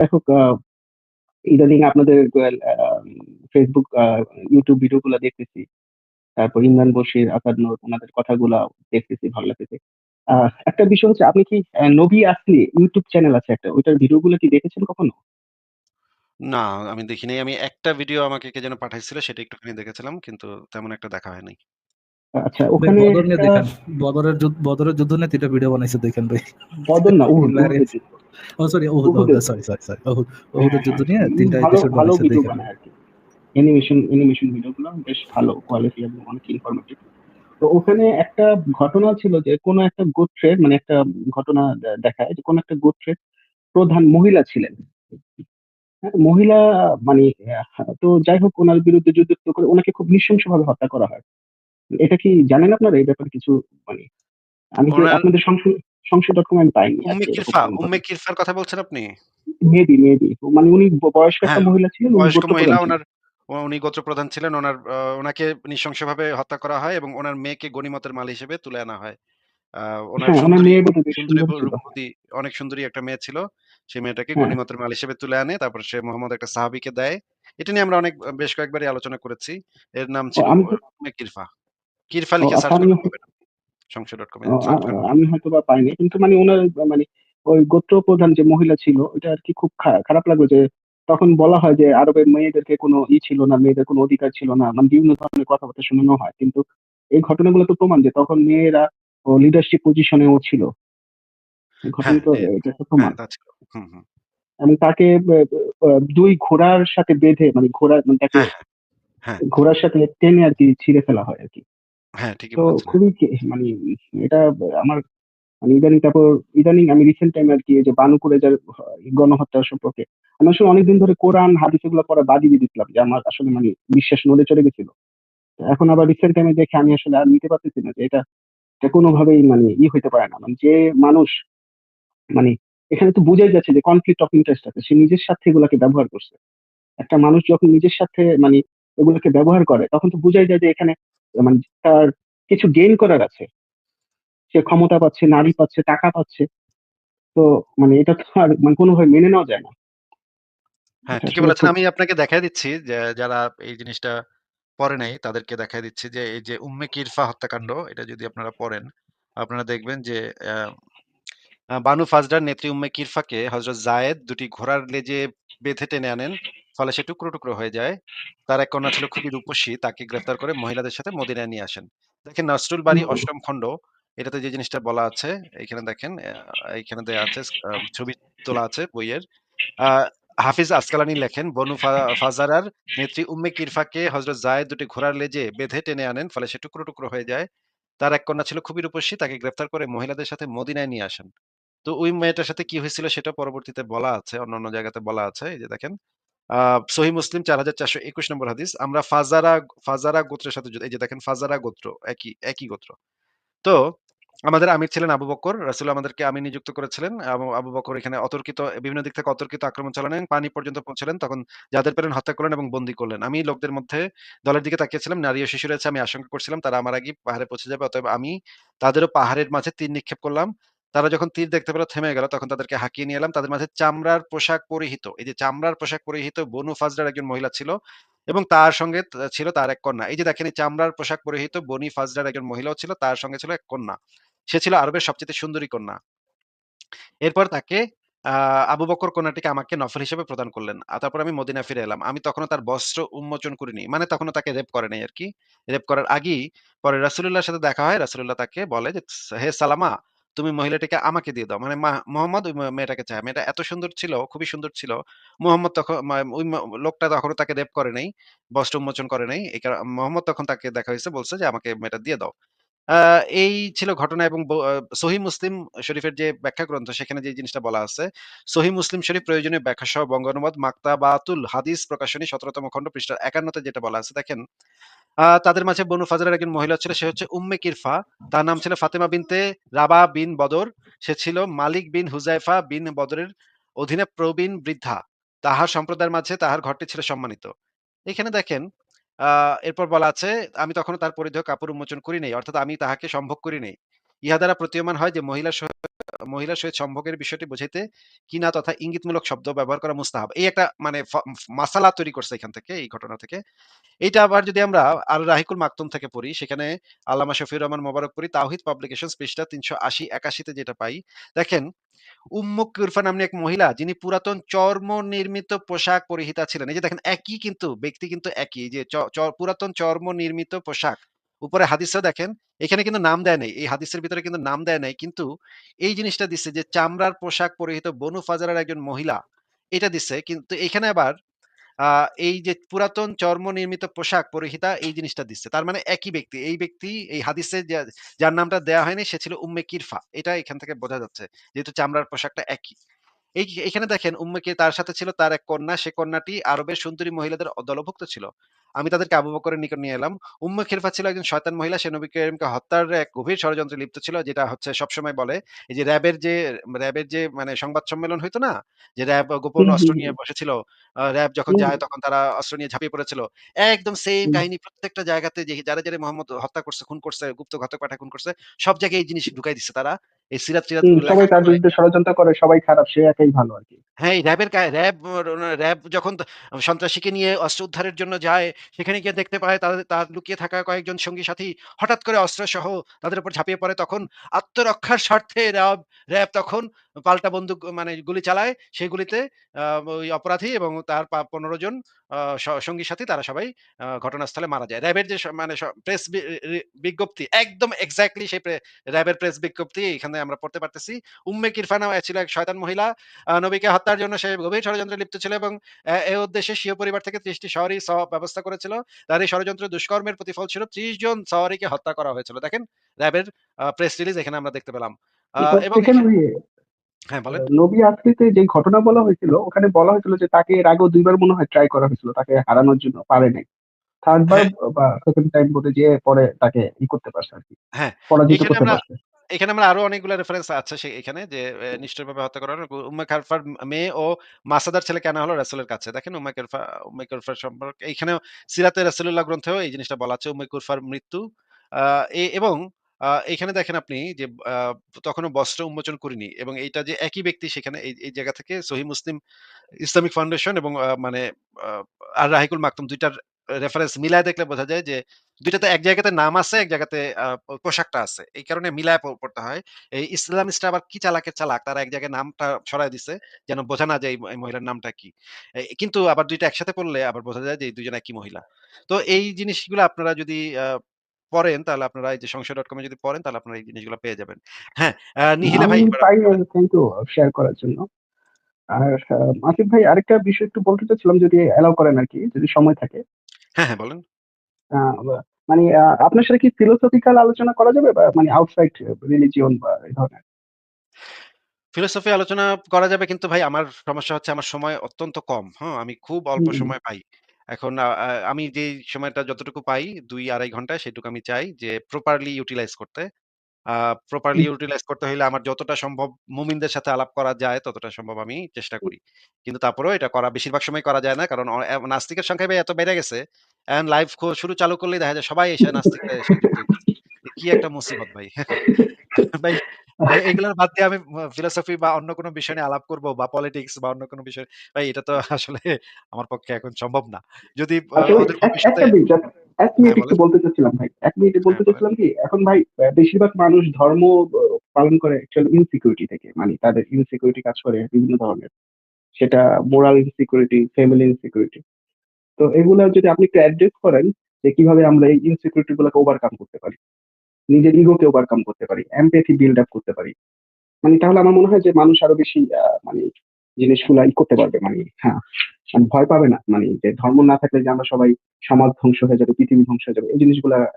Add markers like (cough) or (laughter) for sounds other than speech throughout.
হোক ইদানিং আপনাদের well uh Facebook, uh video গুলা দেখতেছি। তারপর ইমরান বশির, আসাদ নূর উনাদের কথাগুলা দেখতেছি, ভালো লাগতেছে। একটা বিষয় হচ্ছে আপনি কি নবী আসলি YouTube চ্যানেল আছে একটা। ওইটার ভিডিও গুলো কি দেখেছেন কখনো? না, আমি দেখিনি আমি একটা ভিডিও আমাকে কে যেন পাঠাইছিল সেটা একটুখানি দেখেছিলাম। কিন্তু তেমন একটা দেখা হয় নাই। আ আচ্ছা ওখানে। বদরের বদরের যুদ্ধ নিয়ে ৩ টা ভিডিও বানাইছে দেখেন ভাই। বদর না উহুদ। (laughs) ও sorry Uhud, sorry, sorry, sorry. Uhud, উহুদের। যুদ্ধ নিয়ে উনি ৩ টা ভালো, এপিসোড বানাইছে দেখেন। অ্যানিমেশন, অ্যানিমেশন ভিডিও গুলো বেশ ভালো কোয়ালিটি এবং অনেক ইনফরমেটিভ। তো ওখানে একটা ঘটনা ছিল যে কোন একটা গোত্রের মানে একটা ঘটনা দেখায় যে কোন একটা গোত্রের প্রধান মহিলা ছিলেন। হ্যাঁ, মহিলা মানে তো যাই হোক ওনার বিরুদ্ধে যুদ্ধ করে ওনাকে খুব নৃশংসভাবে হত্যা করা হয়। এটা কি জানেন আপনারা এই ব্যাপারে কিছু মানে আমি ওনার আপনাদের সংশ সংশয়.com আমি পাইনি উম্মে কিরফা, কিরফার কথা বলছেন আপনি? Maybe, maybe. মানে উনি বয়স্ক একটা হ্যাঁ, মহিলা ছিলেন, উনি বয়স্ক মহিলা উ উনি গোত্রপ্রধান ছিলেন। উনার আ উনাকে নৃশংসভাবে হত্যা করা হয় এবং ওনার মেয়েকে গনিমতের মাল হিসেবে তুলে আনা হয়। হ্যাঁ, সুন্দরী, অনেক সুন্দরী একটা মেয়ে ছিল। সেই মেয়েটাকে হ্যাঁ। গনিমতের মাল হিসেবে তুলে আনে। তারপর সে মুহাম্মদ একটা সাহাবীকে দেয়। এটা নিয়ে আমরা অনেক বেশ কয়েকবারই আলোচনা করেছি। এর নাম ছিল কিরফা। আচ্ছা সার্চ আমি। আমি হয়তোবা পাইনি। কিন্তু মানে উনার মানে ওই গোত্রপ্রধান যে মহিলা ছিল ওইটা আরকি খুব খা খারাপ লাগল যে তখন বলা হয় যে আরবের মেয়েদেরকে কোন ই ছিল না, মেয়েদের কোন অধিকার ছিল না। মানে বিভিন্ন ধরনের কথাবার্তা শোনানো হয়। কিন্তু এই ঘটনাগুলো তো প্রমাণ যে তখন মেয়েরা ও লিডারশিপ পজিশন এও ছিল। হ্যাঁ, ঘটনা তো এটা তো হ্যাঁ, প্রমাণ। এবং তাকে বে বে ২ ঘোড়ার সাথে বেঁধে মানে ঘোড়া মানে তাকে হ্যাঁ। ঘোড়ার সাথে টেনে আরকি ছিঁড়ে ফেলা হয় আরকি। হ্যাঁ, ঠিকই তো বলেছেন। খুবই কে মানে এটা আমার মানে ইদানিং তারপর ইদানিং আমি রিসেন্ট টাইম এ আরকি এই যে বানু কুরেজার হ গণহত্যা সম্পর্কে আমি আসলে অনেকদিন ধরে কোরআন, হাদিস এগুলো পড়া বাদই দিয়ে দিছিলাম। যে আমার আসলে মানে বিশ্বাস নড়ে চড়ে গেছিল। তো এখন আবার রিসেন্ট টাইম এ দেখে আমি আসলে আর নিতে পারতেছি না যে এটা, এটা কোনভাবেই মানে ই হইতে পারে না। মানে যে মানুষ মানে এখানে তো বোঝাই যাচ্ছে যে কনফ্লিক্ট অফ ইন্টারেস্ট আছে। সে নিজের স্বার্থে এগুলাকে ব্যবহার করছে। একটা মানুষ যখন নিজের স্বার্থে মানে এগুলোকে ব্যবহার করে তখন তো বুঝাই যায় যে এখানে মানে তার কিছু গেইন করার আছে। সে ক্ষমতা পাচ্ছে, নারী পাচ্ছে, টাকা পাচ্ছে। তো মানে এটা তো আর মানে কোনভাবে মেনে নেওয়া যায় না। হ্যাঁ, ঠিকই বলেছেন। আমি আপনাকে দেখায় দিচ্ছি যে যারা এই জিনিসটা পড়ে নাই তাদেরকে দেখায় দিচ্ছি যে এই যে উম্মে কিরফা হত্যাকাণ্ড এটা যদি আপনারা পড়েন, আপনারা দেখবেন যে বানু ফাজরার নেত্রী উম্মে কিরফাকে হযরত যায়েদ ২ টি ঘোড়ার লেজে বেঁধে টেনে আনেন। ফলে সে টুকরো, টুকরো হয়ে যায়। তার এক কন্যা ছিল খুবই রূপসী। তাকে গ্রেফতার করে মহিলাদের সাথে মদিনায় নিয়ে আসেন। দেখেন নসরুল হুম। ৮ম খণ্ড এটাতে যে জিনিসটা বলা আছে এখানে দেখেন অ্যা এইখানে দেয়া আছে ছবি তোলা আছে বইয়ের। হাফিজ আসকালানি লেখেন বনু ফাজারার নেত্রী উম্মে কিরফাকে হযরত যায়েদ ২ টি ঘোড়ার লেজে বেঁধে টেনে আনেন। ফলে সে টুকরো, টুকরো হয়ে যায়। তার এক কন্যা ছিল খুবই রূপসী। তাকে গ্রেফতার করে মহিলাদের সাথে মদিনায় নিয়ে আসেন। তো ওই মেয়েটার সাথে কি হয়েছিল সেটা পরবর্তীতে বলা আছে। অন্য অন্যান্য জায়গাতে বলা আছে। এই যে দেখেন। আ সহিহ মুসলিম ৪৪২১ নম্বর হাদিস। আমরা ফাজারা, ফাজারা গোত্রের সাথে এই যে দেখেন ফাজারা গোত্র একই, একই গোত্র। তো আমাদের আমির ছিলেন আবু বকর। রাসূল আমাদেরকে আমি নিযুক্ত করেছিলেন। আবু আবু বকর এখানে অতর্কিত বিভিন্ন দিক থেকে অতর্কিত আক্রমণ চালালেন। পানি পর্যন্ত পৌঁছালেন। তখন যাদের পেলেন হত্যা করলেন এবং বন্দী করলেন। আমি লোকদের মধ্যে দলের দিকে তাকিয়েছিলাম। নারী ও শিশু রয়েছে। আমি আশঙ্কা করছিলাম তারা আমার আগে পাহাড়ে পৌঁছে যাবে। অতএব আমি তাদেরও পাহাড়ের মাঝে তীর নিক্ষেপ করলাম। তারা যখন তীর দেখতে পেল থেমে গেল তখন তাদেরকে হাঁকিয়ে নিয়ে এলাম। তাদের মাঝে চামড়ার পোশাক পরিহিত এই যে চামড়ার পোশাক পরিহিত বনু ফাজরার একজন মহিলা ছিল এবং তার সঙ্গে ছিল তার এক কন্যা। এই যে দেখেন চামড়ার পোশাক পরিহিত বনি ফাজরার একজন মহিলাও ছিল। তার সঙ্গে ছিল এক কন্যা। সে ছিল আরবের সবচাইতে সুন্দরী কন্যা। এরপর তাকে আবু বকর কন্যাটিকে আমাকে নফল হিসেবে প্রদান করলেন। তারপর আমি মদিনা ফিরে এলাম। আমি তখনও তার বস্ত্র উন্মোচন করিনি। মানে তখনও তাকে রেপ করে নাই আর কি রেপ করার আগেই পরে রাসূলুল্লাহর সাথে দেখা হয়। রাসূলুল্লাহ তাকে বলে যে, "হে সালামা তুমি মহিলাটিকে আমাকে দিয়ে দাও।" মানে মুহাম্মদ ওই মেয়েটাকে চায়। মেয়েটা এত সুন্দর ছিল, খুবই সুন্দর ছিল। মুহাম্মদ তখন ওই লোকটা তখনও তাকে রেপ করে নাই। বস্ত্র উন্মোচন করে নাই। এই কার মুহাম্মদ তখন তাকে দেখা হইছে বলছে যে, "আমাকে মেয়েটা দিয়ে দাও।" এই ছিল ঘটনা এবং সহিহ মুসলিম শরীফের যে ব্যাখ্যা গ্রন্থ সেখানে যে জিনিসটা বলা আছে। সহিহ মুসলিম শরীফ প্রয়োজনীয় ব্যাখ্যা সহ বঙ্গানুবাদ মাকতাবাতুল হাদিস প্রকাশনী ১৭ তম খণ্ড পৃষ্ঠা ৫১ তে যেটা বলা আছে দেখেন। তাদের মাঝে বনু ফাজরের একজন মহিলা ছিল। সে হচ্ছে উম্মে কিরফা। তার নাম ছিল ফাতেমা বিনতে রাবাহ বিন বদর। সে ছিল মালিক বিন হুযায়ফা বিন বদরের অধীনে প্রবীণ বৃদ্ধা। তাহার সম্প্রদায়ের মাঝে তাহার ঘরটি ছিল সম্মানিত। এখানে দেখেন এরপর বলা আছে, "আমি তখনও তার পরিধেয় কাপড় উন্মোচন করি নাই। অর্থাৎ আমি তাহাকে সম্ভব করি নাই। ইহা দ্বারা প্রতীয়মান হয় যে মহিলার সহ মহিলার সহিত সম্ভোগের বিষয়টি বোঝাইতে কিনা তথা ইঙ্গিতমূলক শব্দ ব্যবহার করা মুস্তাহাব। এই একটা মানে মাসালা তৈরি করছে এখান থেকে, এই ঘটনা থেকে। এইটা আবার যদি আমরা আর রাহিকুল মাকতুম থেকে পড়ি, সেখানে আল্লামা শফিউর রহমান মোবারকপুরী তাওহীদ পাবলিকেশন পৃষ্ঠা তিনশো আশি একাশিতে যেটা পাই, দেখেন উম্মু কুরফা নাম্নী এক মহিলা যিনি পুরাতন চর্ম নির্মিত পোশাক পরিহিতা ছিলেন। এই যে দেখেন একই কিন্তু ব্যক্তি কিন্তু একই যে পুরাতন চর্ম নির্মিত পোশাক। উপরে হাদিসেও দেখেন, এখানে কিন্তু নাম দেয় নাই। এই হাদিসের ভিতরে কিন্তু নাম দেয় নাই। কিন্তু এই জিনিসটা দিচ্ছে যে চামড়ার পোশাক পরিহিত বনু ফাজারার একজন মহিলা। এটা দিচ্ছে। কিন্তু এখানে আবার এই যে পুরাতন চর্ম নির্মিত পোশাক পরিহিতা এই জিনিসটা দিচ্ছে। তার মানে একই ব্যক্তি। এই ব্যক্তি, এই হাদিসে যার নামটা দেয়া হয়নি সে ছিল উম্মে কিরফা। এটা এখান থেকে বোঝা যাচ্ছে। যেহেতু চামড়ার পোশাকটা একই। এই এখানে দেখেন উম্মে কে তার সাথে ছিল তার এক কন্যা। সে কন্যাটি আরবের সুন্দরী মহিলাদের দলভুক্ত ছিল। আমি তাদেরকে আবু বকরের নিকট নিয়ে এলাম। উম্মে খিরফা ছিল একজন শয়তান মহিলা। সে নবী করিমকে হত্যার এক গভীর ষড়যন্ত্রে লিপ্ত ছিল। যেটা হচ্ছে সবসময় বলে এই যে র‍্যাবের যে র‍্যাবের যে মানে সংবাদ সম্মেলন হইতো না? যে র‍্যাব গোপন অস্ত্র নিয়ে বসেছিল। র‍্যাব যখন যায় তখন তারা অস্ত্র নিয়ে ঝাঁপিয়ে পড়েছিল। একদম সেম কাহিনী প্রত্যেকটা জায়গাতে যে যারা, যারা মোহাম্মদ হত্যা করছে, খুন করছে, গুপ্ত ঘাতক পাঠায় খুন করছে, সব জায়গায় এই জিনিস ঢুকাই দিচ্ছে তারা। এই সিরাত-টিরাত হুম, গুলো সবাই তার বিরুদ্ধে ষড়যন্ত্র করে, সবাই খারাপ, সে একাই ভালো আরকি। হ্যাঁ, এই র‍্যাবের কা র‍্যাব র‍্যাব যখন সন্ত্রাসীকে নিয়ে অস্ত্র উদ্ধারের জন্য যায়, সেখানে গিয়ে দেখতে পায় তাদের তার লুকিয়ে থাকা কয়েকজন সঙ্গী সাথী হঠাৎ করে অস্ত্র সহ তাদের উপর ঝাঁপিয়ে পড়ে। তখন আত্মরক্ষার স্বার্থে র‍্যাব র‍্যাব তখন পাল্টা বন্দুক মানে গুলি চালায়। সেই গুলিতে ওই অপরাধী এবং তার পনেরো জন স সঙ্গী সাথী তারা সবাই ঘটনাস্থলে মারা যায়। র‍্যাবের যে মানে প্রেস বিজ্ঞপ্তি একদম এক্সাক্টলি সেই র‍্যাবের প্রেস বিজ্ঞপ্তি এখানে আমরা পড়তে পারতেছি। উম্মে কিরফা নামে ছিল এক শয়তান মহিলা। নবীকে হত্যার জন্য সে গভীর ষড়যন্ত্রে লিপ্ত ছিল এবং এ উদ্দেশ্যে স্বীয় পরিবার থেকে ৩০ টি সওয়ারি সওয়াব ব্যবস্থা করেছিল। তার এই ষড়যন্ত্র দুষ্কর্মের প্রতিফল ছিল ত্রিশ জন সওয়ারিকে হত্যা করা হয়েছিল। দেখেন র‍্যাবের প্রেস রিলিজ এখানে আমরা দেখতে পেলাম। এবং হ্যাঁ, বলেন। নবী আসরিতে যে ঘটনা বলা হয়েছিল, ওখানে বলা হয়েছিল যে তাকে এর আগেও ২ বার মনে হয় ট্রাই করা হয়েছিল। তাকে হারানোর জন্য পারে নাই। 3rd বার হ্যাঁ। বা 2nd টাইম বোধহয় যেয়ে পরে তাকে ই করতে পারছে আরকি। হ্যাঁ, পরাজিত এখানে করতে পারছে। এখানে আমরা আরও অনেকগুলা রেফারেন্স আছে এখানে যে নিষ্ঠুরভাবে হত্যা করা হলো। উম্মে খারফার মেয়ে ও মাসাদার ছেলে কেন হলো রাসূলের কাছে। দেখেন উম্মে কিরফা উম্মে কিরফার সম্পর্কে এইখানেও সিরাতে রাসূলুল্লাহ গ্রন্থেও এই জিনিসটা বলা আছে উম্মে কুরফার মৃত্যু। এবং এখানে দেখেন আপনি যে তখনও বস্ত্র উন্মোচন করিনি এবং এইটা যে একই ব্যক্তি সেখানে এই, জায়গা থেকে সহিহ মুসলিম ইসলামিক ফাউন্ডেশন এবং মানে আর রাহিকুল মাকতুম ২ টার রেফারেন্স মিলায় দেখলে বোঝা যায় যে ২ টাতে এক জায়গাতে নাম আছে, এক জায়গাতে পোশাকটা আছে। এই কারণে মিলায় পড়তে হয়। এই ইসলামিস্টরা আবার কি চালাকের চালাক। তারা এক জায়গায় নামটা সরায় দিছে। যেন বোঝা না যায় এই মহিলার নামটা কি। কিন্তু আবার দুইটা একসাথে পড়লে আবার বোঝা যায় যে এই ২ জন একই মহিলা। তো এই জিনিসগুলো আপনারা যদি পড়েন তাহলে আপনারা এই যে ডট এ যদি পড়েন তাহলে আপনারা এই জিনিসগুলো পেয়ে যাবেন। হ্যাঁ, আ নিহিলে ভাই থ্যাংক ইউ শেয়ার করার জন্য। আর আসিফ ভাই আরেকটা বিষয় একটু বলতে চাচ্ছিলাম যদি অ্যালাও করেন আরকি, যদি সময় থাকে। হ্যাঁ, হ্যাঁ, বলেন। মানে আপনার সাথে কি ফিলোসফিক্যাল আলোচনা করা যাবে বা মানে আউটসাইড রিলিজিয়ন বা এই ধরনের? ফিলোসফি আলোচনা করা যাবে কিন্তু ভাই আমার সমস্যা হচ্ছে আমার সময় অত্যন্ত কম। হ্যাঁ? আমি খুব অল্প। সময় পাই। এখন আ আ আমি যেই সময়টা যতটুকু পাই ২-২.৫ ঘণ্টা সেটুকু আমি চাই যে প্রপারলি ইউটিলাইজ করতে। আ প্রপারলি। ইউটিলাইজ করতে হইলে আমার যতটা সম্ভব মুমিনদের সাথে আলাপ করা যায় ততটা সম্ভব আমি চেষ্টা করি। কিন্তু তারপরেও এটা করা বেশিরভাগ সময় করা যায় না। কারণ অ এ নাস্তিকের সংখ্যা ভাই এত বেড়ে গেছে। এখন লাইভ খো শুরু চালু করলেই দেখা যায় সবাই এসে নাস্তিকরা এসে যুক্ত হইতেছে। কি একটা মুসিবত ভাই। (laughs) ভাই এগুলার বাদ দিয়ে আমি ফিলোসফি বা অন্য কোনো বিষয় নিয়ে আলাপ করব বা পলিটিক্স বা অন্য কোনো বিষয় ভাই এটা তো আসলে আমার পক্ষে এখন সম্ভব না। যদি আ আসলে ওদের এক মিনিট ১ মিনিট হ্যাঁ, একটু বলতে চাচ্ছিলাম ভাই। ১ মিনিটে বলতে হ্যাঁ, চাচ্ছিলাম কি, এখন ভাই বেশিরভাগ মানুষ ধর্ম পালন করে ইনসিকিউরিটি থেকে। মানে তাদের ইনসিকিউরিটি কাজ করে বিভিন্ন ধরনের। সেটা মোরাল ইনসিকিউরিটি, ফ্যামিলি ইনসিকিউরিটি। তো এগুলা যদি আপনি একটু অ্যাড্রেস করেন যে কীভাবে আমরা এই ইনসিকিউরিটি গুলাকে ওভারকাম করতে পারি। নিজের ইগোকে ওভারকাম করতে পারি, এমপ্যাথি বিল্ড আপ করতে পারি। মানে তাহলে আমার মনে হয় যে মানুষ আরও বেশি মানে জিনিসগুলা ই করতে পারবে। মানে হ্যাঁ, মানে ভয় পাবে না। মানে যে ধর্ম না থাকলে যে আমরা সবাই সমাজ ধ্বংস হয়ে যাবে, পৃথিবী ধ্বংস হয়ে যাবে। এই জিনিসগুলা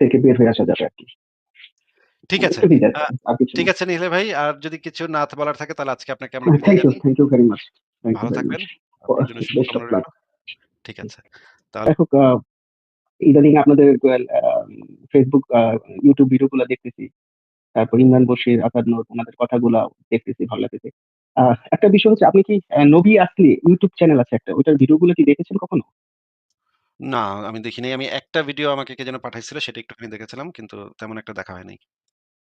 থেকে বের হয়ে আসা যাবে আর কি ঠিক আছে। ঠিক। আছে নিখিল ভাই। আর যদি কিছু না বলার থাকে তাহলে আজকে আপনাকে আমরা thank you, thank you very much. ভালো থাকবেন। (laughs) ঠিক আছে। তাহলে ইদানিং আপনাদের ফেসবুক Facebook ভিডিও গুলা দেখতেছি। তারপর ইমরান বশির, আসাদ নূর উনাদের কথাগুলা দেখতেছি, ভালো লাগতেছে। একটা বিষয় হচ্ছে আপনি কি নবী আসলি ইউটিউব চ্যানেল আছে একটা। ওইটার ভিডিওগুলো কি দেখেছেন কখনো? না, আমি দেখি নাই। আমি একটা ভিডিও আমাকে কে যেন পাঠাইছিল সেটা একটুখানি দেখেছিলাম। কিন্তু তেমন একটা দেখা হয়নি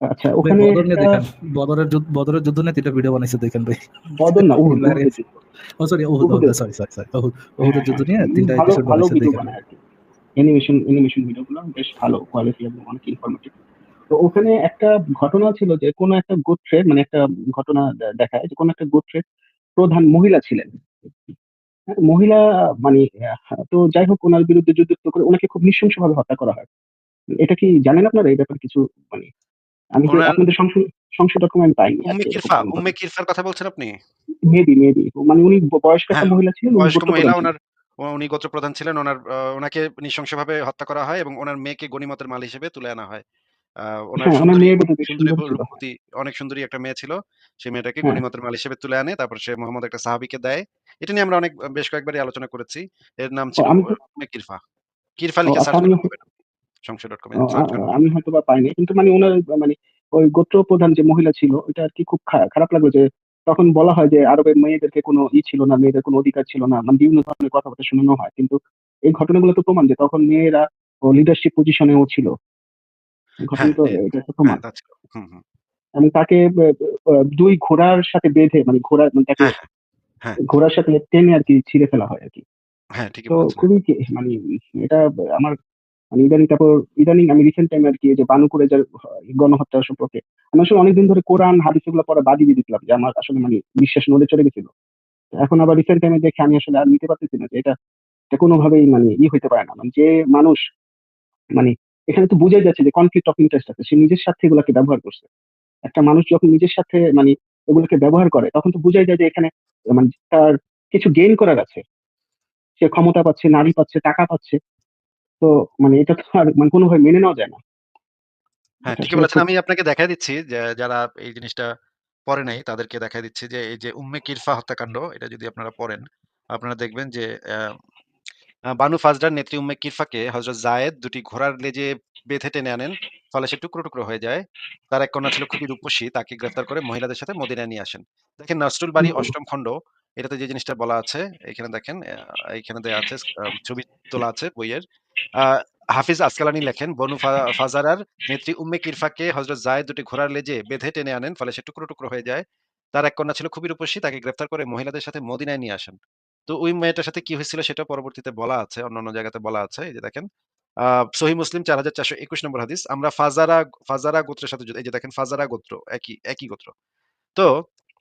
আচ্ছা ওখানে দেখেন বদরের যুদ্ধ বদরের যুদ্ধ নিয়ে তিনটা ভিডিও বানাইছে দেখেন ভাই বদর না উহুদ (laughs) উহুদের। ও সরি ওহুদ উহুদের। সরি সরি সরি ওহুদের যুদ্ধ নিয়ে তিনটা এপিসোড বানাইছে দেখেন অ্যানিমেশন অ্যানিমেশন ভিডিওগুলো বেশ ভালো কোয়ালিটি এবং অনেক ইনফরমেটিভ তো ওখানে একটা ঘটনা ছিল যে কোনো একটা গোত্রের মানে একটা ঘটনা দেখায় যে কোনো একটা গোত্রের প্রধান মহিলা ছিলেন। হ্যাঁ, মহিলা মানে তো যাই হোক ওনার বিরুদ্ধে যুদ্ধ করে ওনাকে খুব নৃশংসভাবে হত্যা করা হয়। এটা কি জানেন আপনারা? এই ব্যাপারে কিছু মানে আমি আপনাদের সংসদ ডকুমেন্ট পাইনি উম্মে কিরফার কথা বলছেন আপনি? মেবি মেবি মানে উনি বয়স্ক একটা হ্যাঁ, মহিলা ছিলেন বয়স্ক মহিলা ওনার উনি গোত্রপ্রধান ছিলেন। ওনার ওনাকে নৃশংসভাবে হত্যা করা হয় এবং ওনার মেয়েকে গণিমতের মাল হিসেবে তুলে আনা হয়। হ্যাঁ অনেক সুন্দরী একটা মেয়ে ছিল। সেই মেয়েটাকে হ্যাঁ। গণিমতের মাল হিসেবে তুলে আনে তারপর সে মোহাম্মদ একটা সাহাবিকে দেয়। এটা নিয়ে আমরা অনেক বেশ কয়েকবারই আলোচনা করেছি। এর নাম ছিল কিরফা। কিরফা লিখে আচ্ছা, সার্চ আমি হয়তো বা পাইনি কিন্তু মানে ওনার মানে ওই গোত্র প্রধান যে মহিলা ছিল এটা আর কি খুব খারাপ লাগল যে তখন বলা হয় যে আরবের মেয়েদেরকে কোনো ই ছিল না মেয়েদের কোনো অধিকার ছিল না মানে বিভিন্ন ধরনের কথাবার্তা শোনানো হয়। কিন্তু এই ঘটনাগুলো তো প্রমাণ যে তখন মেয়েরা লিডারশিপ পজিশনেও ছিল। ঘটনা তো হ্যাঁ, এটা একটা প্রমাণ। হ্যাঁ এবং তাকে দুই ঘোড়ার সাথে বেঁধে মানে ঘোড়া মানে তাকে হ্যাঁ। ঘোড়ার সাথে টেনে আর কি ছিঁড়ে ফেলা হয় আর কি। তো খুবই মানে এটা আমার মানে ইদানিং তারপর, ইদানিং আমি রিসেন্ট টাইমে আর কি যে বানুকুরে যার গণহত্যা সম্পর্কে, আমি আসলে অনেকদিন ধরে কোরআন, হাদিস এগুলো পরে বাদ দিয়ে দিয়েছিলাম যে আমার আসলে মানে বিশ্বাস নড়ে চলে গেছিল। এখন আবার রিসেন্ট টাইমে দেখে আমি আসলে আর নিতে পারতেছি না যে এটা কোনোভাবেই মানে ই হইতে পারে না। মানে যে মানুষ মানে এখানে তো বোঝাই যাচ্ছে যে কনফ্লিক্ট অফ ইন্টারেস্ট আছে, সে নিজের স্বার্থে এগুলাকে ব্যবহার করছে। একটা মানুষ যখন নিজের সাথে মানে এগুলোকে ব্যবহার করে, তখন তো বোঝাই যায় যে এখানে মানে তার কিছু গেইন করার আছে। সে ক্ষমতা পাচ্ছে, নারী পাচ্ছে, টাকা পাচ্ছে। তো মানে এটা তো আর মানে কোনোভাবে মেনে নেওয়া যায় না। হ্যাঁ ঠিকই বলেছেন। আমি আপনাকে দিচ্ছি যারা এই জিনিসটা পড়ে নাই তাদেরকে দিচ্ছি যে এই যে উম্মে কিরফা হত্যাকাণ্ড এটা যদি আপনারা পড়েন আপনারা দেখবেন যে বানু নেত্রী উম্মে কিরফাকে হজরত জায়েদ দুটি ঘোড়ার লেজে বেঁধে টেনে আনেন ফলে সে টুকরো টুকরো হয়ে যায়। তার এক কন্যা ছিল খুবই রূপসী তাকে গ্রেফতার করে মহিলাদের সাথে মদিনায় নিয়ে আসেন। দেখেন নসরুল বাড়ি অষ্টম খণ্ড এটাতে যে জিনিসটা বলা আছে এখানে দেখেন এখানে দেয়া আছে ছবি তোলা আছে বইয়ের। হাফিজ আসকালানি লেখেন, বনু ফাজারার নেত্রী উম্মে কিরফাকে হজরত জায়েদ দুটি ঘোড়ার লেজে বেঁধে টেনে আনেন, ফলে সে টুকরো টুকরো হয়ে যায়। তার এক কন্যা ছিল খুবই রূপসী, তাকে গ্রেফতার করে মহিলাদের সাথে মদিনায় নিয়ে আসেন। তো ওই মেয়েটার সাথে কি হয়েছিল সেটা পরবর্তীতে বলা আছে, অন্যান্য জায়গাতে বলা আছে, এই যে দেখেন। সহি মুসলিম চার হাজার চারশো একুশ নম্বর হাদিস। আমরা ফাজারা ফাজারা গোত্রের সাথে এই যে দেখেন, ফাজারা গোত্র, একই একই গোত্র। তো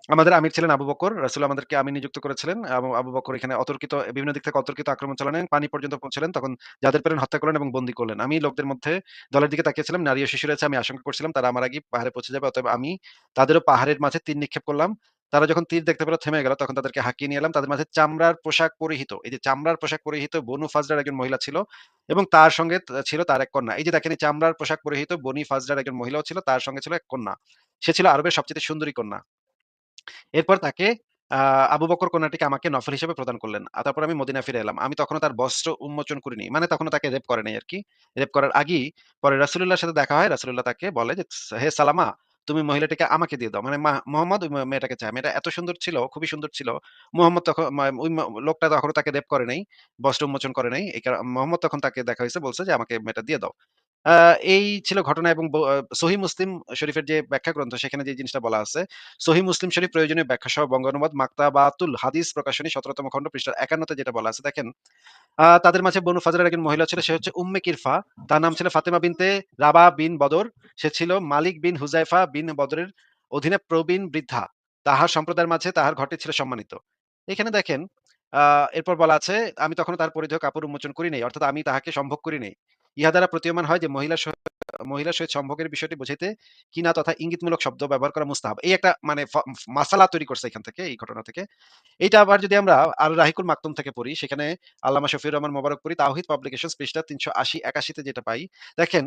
আমাদের আমির ছিলেন আবু বকর, রাসুল আমাদেরকে আমির নিযুক্ত করেছিলেন। আবু বকর এখানে অতর্কিত, বিভিন্ন দিক থেকে অতর্কিত আক্রমণ চালালেন পানি পর্যন্ত পৌঁছলেন, তখন যাদের পেলেন হত্যা করলেন এবং বন্দী করলেন। আমি লোকদের মধ্যে দলের দিকে তাকিয়েছিলাম, নারী ও শিশু রয়েছে আমি আশঙ্কা করছিলাম, তারা আমার আগে পাহাড়ে পৌঁছে যাবে, অতএব আমি তাদেরও পাহাড়ের মাঝে তীর নিক্ষেপ করলাম। তারা যখন তীর দেখতে পেল, থেমে গেল, তখন তাদেরকে হাঁকিয়ে নিয়ে এলাম। তাদের মাঝে চামড়ার পোশাক পরিহিত, এই যে চামড়ার পোশাক পরিহিত বনু ফাজরার একজন মহিলা ছিল এবং তার সঙ্গে ছিল তার এক কন্যা। এই যে দেখেন চামড়ার পোশাক পরিহিত বনি ফাজরার একজন মহিলাও ছিল, তার সঙ্গে ছিল এক কন্যা। সে ছিল আরবের সবচেয়ে সুন্দরী কন্যা। এরপর তাকে আবু বকর কন্যাটিকে আমাকে নফল হিসেবে প্রদান করলেন। তারপর আমি মদিনা ফিরে এলাম। আমি তখনও তার বস্ত্র উন্মোচন করিনি। মানে তখনও তাকে রেপ করে নাই আর কি। রেপ করার আগেই পরে রাসুল্লাহর সাথে দেখা হয় রাসুল্লাহ তাকে বলে যে, হে সালামা, তুমি মহিলাটিকে আমাকে দিয়ে দাও। মানে মোহাম্মদ ওই মেয়েটাকে চায়। মেয়েটা এত সুন্দর ছিল, খুবই সুন্দর ছিল। মোহাম্মদ তখন ওই লোকটা তখন তাকে রেপ করে নাই, বস্ত্র উন্মোচন করে নাই। এই কারণে, মোহাম্মদ তখন তাকে দেখা হয়েছে, বলছে যে, আমাকে মেয়েটা দিয়ে দাও। এই ছিল ঘটনা এবং সহি মুসলিম শরীফের যে ব্যাখ্যা গ্রন্থ সেখানে যে জিনিসটা বলা আছে, সহি মুসলিম শরীফ প্রয়োজনীয় ব্যাখ্যা সহ বঙ্গানুবাদ, মাক্তাবাতুল হাদিস প্রকাশনী সতেরোতম খণ্ড পৃষ্ঠা একান্নতে যেটা বলা আছে, দেখেন। তাদের মাঝে বনু ফাজরের একজন মহিলা ছিল, সে হচ্ছে উম্মে কিরফা। তার নাম ছিল ফাতেমা বিনতে রাবা বিন বদর। সে ছিল মালিক বিন হুজাইফা বিন বদরের অধীনে প্রবীণ বৃদ্ধা। তাহার সম্প্রদায়ের মাঝে তাহার ঘরটি ছিল সম্মানিত। এখানে দেখেন আহ এরপর বলা আছে, আমি তখন তার পরিধেয় কাপড় উন্মোচন করি নাই, অর্থাৎ আমি তাহাকে সম্ভব করি নাই। ইহা দ্বারা প্রতীয়মান হয় যে মহিলার সহ- মহিলার সহিত সম্ভোগের বিষয়টি বুঝাইতে কিনা তথা ইঙ্গিতমূলক শব্দ ব্যবহার করা মুস্তাহাব। এই একটা মানে মাসালা তৈরি করছে এখান থেকে, এই ঘটনা থেকে। এইটা আবার যদি আমরা আল রাহিকুল মাকতুম থেকে পড়ি, সেখানে আল্লামা শফিউর রহমান মোবারক পড়ি, তাওহিদ পাবলিকেশন পৃষ্ঠা তিনশো আশি, একাশিতে যেটা পাই, দেখেন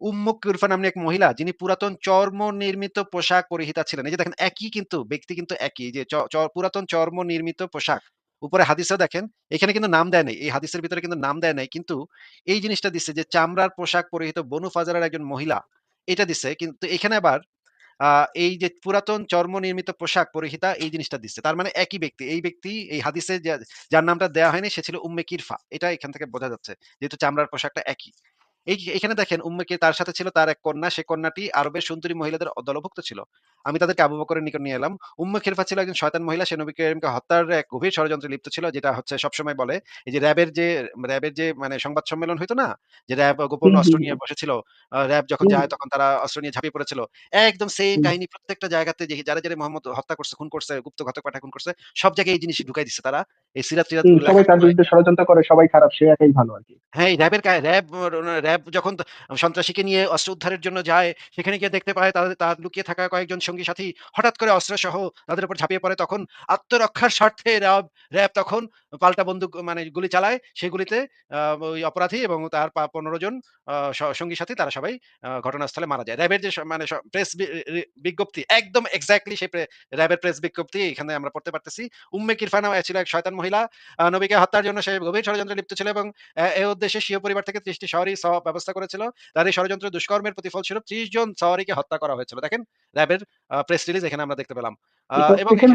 উম্মুক কুরফা নামনি এক মহিলা, যিনি পুরাতন চর্ম নির্মিত পোশাক পরিহিতা ছিলেন। এই যে দেখেন, একই কিন্তু, ব্যক্তি কিন্তু একই, যে পুরাতন চর্ম নির্মিত পোশাক। উপরে হাদিসে দেখেন, এখানে কিন্তু নাম দেয় নাই, এই হাদিসের ভিতরে কিন্তু নাম দেয় নাই, কিন্তু এই জিনিসটা দিচ্ছে যে চামড়ার পোশাক পরিহিত বনু ফাজারের একজন মহিলা, এটা দিচ্ছে কিন্তু এখানে আবার এই যে পুরাতন চর্ম নির্মিত পোশাক পরিহিতা এই জিনিসটা দিচ্ছে তার মানে একই ব্যক্তি, এই ব্যক্তি, এই হাদিসে যার নামটা দেওয়া হয়নি, সে ছিল উম্মে কিরফা, এটা এখান থেকে বোঝা যাচ্ছে, যেহেতু চামড়ার পোশাকটা একই এই, এখানে দেখেন, উম্মে তার সাথে ছিল তার এক কন্যা। সে কন্যাটি আরবের সুন্দরী মহিলাদের দলভুক্ত ছিল। আমি তাদেরকে আবু বকরের নিকট নিয়ে এলাম। উম্মে খিলফা ছিল একজন শয়তান মহিলা। সে নবী করিমকে হত্যার এক গভীর ষড়যন্ত্রে লিপ্ত ছিল। যেটা হচ্ছে সবসময় বলে এই যে র‍্যাবের যে র‍্যাবের যে মানে সংবাদ সম্মেলন হইতো না? যে র‍্যাব গোপন অস্ত্র নিয়ে বসেছিল। র‍্যাব যখন যায় তখন তারা অস্ত্র নিয়ে ঝাঁপিয়ে পড়েছিল। একদম হুম। কাহিনী প্রত্যেকটা জায়গাতে যে যারা, যারা মোহাম্মদ হত্যা করছে, খুন করছে, গুপ্ত ঘাতক পাঠায় খুন করছে, সব জায়গায় এই জিনিসই ঢুকাই দিছে তারা। এই সিরাত-টিরাত হুম, সবাই তার বিরুদ্ধে ষড়যন্ত্র করে সবাই খারাপ সে একাই ভালো আরকি। হ্যাঁ, এই র‍্যাবের কা র‍্যাব র‍্যাব যখন সন্ত্রাসীকে নিয়ে অস্ত্র উদ্ধারের জন্য যায়, সেখানে গিয়ে দেখতে পায় তাদের তার লুকিয়ে থাকা কয়েকজন সঙ্গী সাথী হঠাৎ করে অস্ত্রসহ তাদের উপর ঝাঁপিয়ে পড়ে। তখন আত্মরক্ষার স্বার্থে র‍্যাব র‍্যাব তখন পাল্টা বন্দুক মানে গুলি চালায়। সেই গুলিতে ওই অপরাধী এবং তার পা ১৫ জন সঙ্গী সাথী তারা সবাই ঘটনাস্থলে মারা যায়। র‍্যাবের যে মানে প্রেস বিজ্ঞপ্তি, একদম এক্সাক্টলি সেই র‍্যাবের প্রেস বিজ্ঞপ্তি এখানে আমরা পড়তে পারতেছি। উম্মে কিরফা নামে ছিল এক শয়তান মহিলা। নবীকে হত্যার জন্য সে গভীর ষড়যন্ত্রে লিপ্ত ছিল এবং, এ এ উদ্দেশ্যে স্বীয় পরিবার থেকে ৩০ টি শহরী সওয়াব ব্যবস্থা করেছিল। তার এই ষড়যন্ত্র দুষ্কর্মের প্রতিফলস্বরূপ ৩০ জন সওয়ারিকে হত্যা করা হয়েছিল। দেখেন র‍্যাবের প্রেস রিলিজ এখানে আমরা দেখতে পেলাম। এবং এখানে এখানে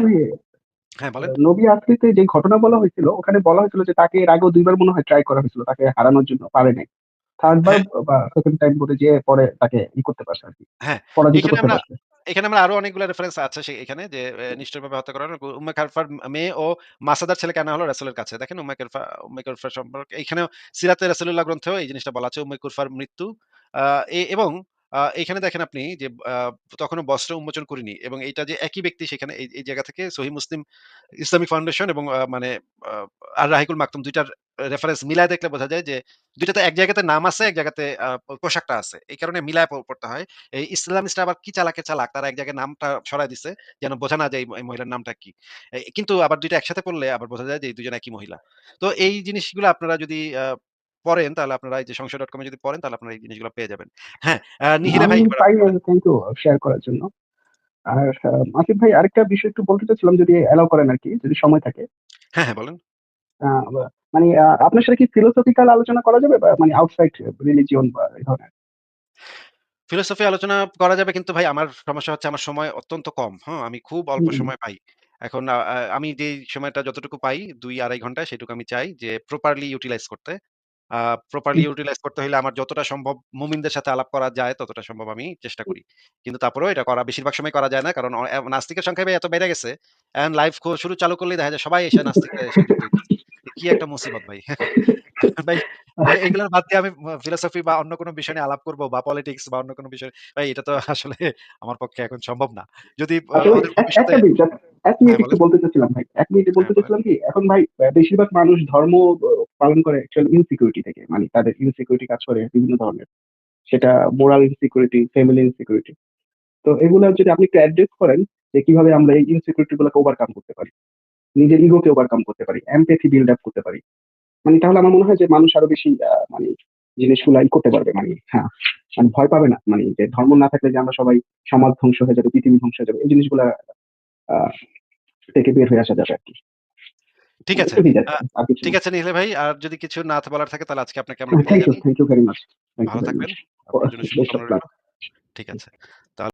হ্যাঁ, বলেন। নবী আসরিতে যে ঘটনা বলা হয়েছিল, ওখানে বলা হয়েছিল যে তাকে এর আগেও ২ বার মনে হয় ট্রাই করা হয়েছিল। তাকে হারানোর জন্য পারে নাই। 3rd বার হ্যাঁ। বা 2nd টাইম বোধহয় যেয়ে পরে তাকে ই করতে পারছে আরকি। হ্যাঁ, পরাজিত করতে আমরা পারছে। এখানে আমরা আরও অনেকগুলো রেফারেন্স আছে সে এখানে যে নিষ্ঠুরভাবে হত্যা করা উম্মে খালফার মেয়ে ও মাসাদার ছেলেকে আনা হলো রাসূলের কাছে। দেখেন উম্মে কিরফা উম্মে কিরফা সম্পর্কে এখানেও সিরাতে রাসূলুল্লাহ গ্রন্থেও এই জিনিসটা বলা আছে উম্মে কুরফার মৃত্যু। এবং এখানে দেখেন আপনি যে তখনও বস্ত্র উন্মোচন করিনি এবং এইটা যে একই ব্যক্তি সেখানে এই, জায়গা থেকে সহিহ মুসলিম ইসলামিক ফাউন্ডেশন এবং মানে আর রাহিকুল মাকতুম ২ টার রেফারেন্স মিলায় দেখলে বোঝা যায় যে ২ টাতে এক জায়গাতে নাম আছে, এক জায়গাতে পোশাকটা আছে। এই কারণে মিলায় পড়তে হয়। এই ইসলামিস্টরা আবার কি চালাকে চালাক তারা এক জায়গায় নামটা সরাই দিছে যেন বোঝা না যায় এই মহিলার নামটা কি। কিন্তু আবার দুইটা একসাথে পড়লে আবার বোঝা যায় যে ২ একই মহিলা। তো এই জিনিসগুলো আপনারা যদি পড়েন তাহলে আপনারা এই যে সংশয়.com এ যদি পড়েন তাহলে আপনারা এই জিনিসগুলো পেয়ে যাবেন। হ্যাঁ, আ নিহিরে ভাই। থ্যাংক ইউ শেয়ার করার জন্য। আর আসিফ ভাই আরেকটা বিষয় একটু বলতে চাচ্ছিলাম যদি অ্যালাও করেন আরকি, যদি সময় থাকে। হ্যাঁ, হ্যাঁ, বলেন। মানে আপনার সাথে কি ফিলোসফিক্যাল আলোচনা করা যাবে বা মানে আউটসাইড রিলিজিয়ন বা এই ধরনের? ফিলোসফি আলোচনা করা যাবে কিন্তু ভাই আমার সমস্যা হচ্ছে আমার সময় অত্যন্ত কম। হ্যাঁ? আমি খুব অল্প। সময় পাই। এখন আমি যেই সময়টা যতটুকু পাই ২-২.৫ ঘণ্টা সেটুকু আমি চাই যে প্রপারলি ইউটিলাইজ করতে। প্রপারলি ইউটিলাইজ করতে হলে আমার যতটা সম্ভব মুমিনদের সাথে আলাপ করা যায় ততটা সম্ভব আমি চেষ্টা করি। কিন্তু তারপরেও এটা করা বেশিরভাগ সময় করা যায় না। কারণ নাস্তিকের সংখ্যা এত বেড়ে গেছে। এন্ড লাইভ শুরু চালু করলে দেখা যায় সবাই এসে হইতেছে। কি একটা মুসিবত ভাই। (laughs) ভাই এগুলোর বাদ দিয়ে আমি ফিলোসফি বা অন্য কোনো বিষয় নিয়ে আলাপ করব বা পলিটিক্স বা অন্য কোনো বিষয় ভাই এটা তো আসলে আমার পক্ষে এখন সম্ভব না। যদি এক মিনিট, ১ মিনিট হ্যাঁ, একটু বলতে চাচ্ছিলাম ভাই। ১ মিনিটে বলতে হ্যাঁ, চাচ্ছিলাম কি, এখন ভাই বেশিরভাগ মানুষ ধর্ম পালন করে অ্যাকচুয়ালি ইনসিকিউরিটি থেকে। মানে তাদের ইনসিকিউরিটি কাজ করে বিভিন্ন ধরনের। সেটা মোরাল ইনসিকিউরিটি, ফ্যামিলি ইনসিকিউরিটি। তো এগুলা যদি আপনি একটু অ্যাড্রেস করেন যে কীভাবে আমরা এই ইনসিকিউরিটি গুলোকে ওভারকাম করতে পারি। নিজের ইগোকে ওভারকাম করতে পারি, এমপ্যাথি বিল্ড আপ করতে পারি। মানে তাহলে আমার মনে হয় যে মানুষ আরও বেশি মানে জিনিসগুলা ই করতে পারবে। মানে হ্যাঁ, মানে ভয় পাবে না। মানে যে ধর্ম না থাকলে যে আমরা সবাই সমাজ ধ্বংস হয়ে যাবে, পৃথিবী ধ্বংস হয়ে যাবে। এই জিনিসগুলা থেকে বের হয়ে আসা যাবে আরকি। ঠিক আছে। ঠিক। আছে নিখিল ভাই। আর যদি কিছু না বলার থাকে তাহলে আজকে আপনাকে আমরা thank you, thank you very much. ভালো থাকবেন। ঠিক আছে।